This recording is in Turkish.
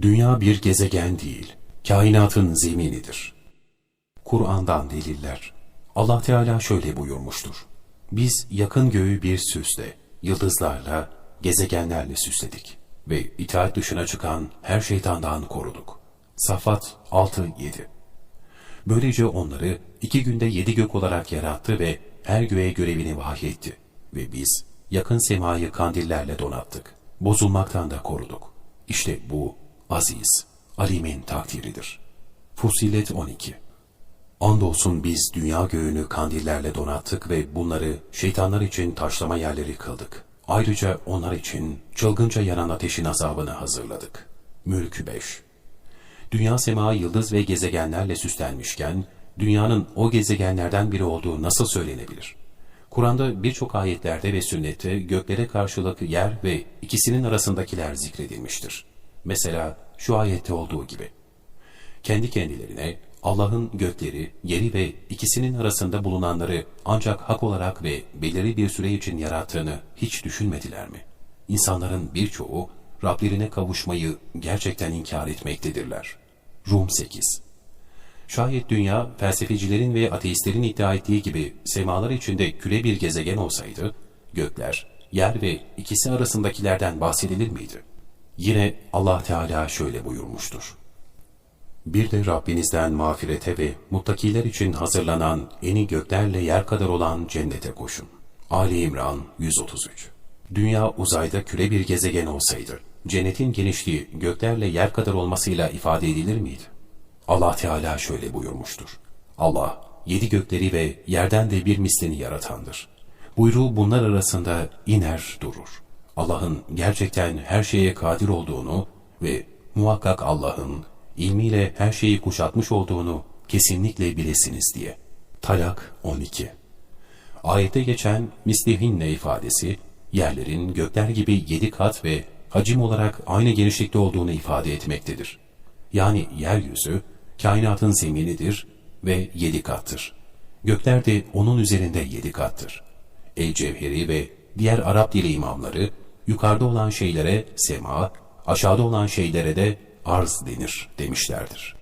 Dünya bir gezegen değil, kainatın zeminidir. Kur'an'dan deliller. Allah Teala şöyle buyurmuştur. Biz yakın göğü bir süsle, yıldızlarla, gezegenlerle süsledik ve itaat dışına çıkan her şeytandan koruduk. Safat 6-7 Böylece onları iki günde yedi gök olarak yarattı ve her göğe görevini vahyetti. Ve biz yakın semayı kandillerle donattık. Bozulmaktan da koruduk. İşte bu aziz, alimin takdiridir. Fusilet 12 Andolsun biz dünya göğünü kandillerle donattık ve bunları şeytanlar için taşlama yerleri kıldık. Ayrıca onlar için çılgınca yanan ateşin azabını hazırladık. Mülk 5 Dünya sema yıldız ve gezegenlerle süslenmişken, dünyanın o gezegenlerden biri olduğu nasıl söylenebilir? Kur'an'da birçok ayetlerde ve sünnette göklere karşılık yer ve ikisinin arasındakiler zikredilmiştir. Mesela şu ayette olduğu gibi. Kendi kendilerine Allah'ın gökleri, yeri ve ikisinin arasında bulunanları ancak hak olarak ve belirli bir süre için yarattığını hiç düşünmediler mi? İnsanların birçoğu Rablerine kavuşmayı gerçekten inkar etmektedirler. Rum 8 Şayet dünya felsefecilerin ve ateistlerin iddia ettiği gibi semalar içinde küre bir gezegen olsaydı, gökler, yer ve ikisi arasındakilerden bahsedilir miydi? Yine Allah Teala şöyle buyurmuştur. Bir de Rabbinizden mağfirete ve muttakiler için hazırlanan eni göklerle yer kadar olan cennete koşun. Ali İmran 133 Dünya uzayda küre bir gezegen olsaydı, cennetin genişliği göklerle yer kadar olmasıyla ifade edilir miydi? Allah Teala şöyle buyurmuştur. Allah, yedi gökleri ve yerden de bir mislini yaratandır. Buyruğu bunlar arasında iner durur. Allah'ın gerçekten her şeye kadir olduğunu ve muhakkak Allah'ın ilmiyle her şeyi kuşatmış olduğunu kesinlikle bilesiniz diye. Talak 12 Ayette geçen mislihinne ifadesi, yerlerin gökler gibi yedi kat ve hacim olarak aynı genişlikte olduğunu ifade etmektedir. Yani yeryüzü, kainatın zeminidir ve yedi kattır. Gökler de onun üzerinde yedi kattır. El Cevheri ve diğer Arap dili imamları, yukarıda olan şeylere sema, aşağıda olan şeylere de arz denir demişlerdir.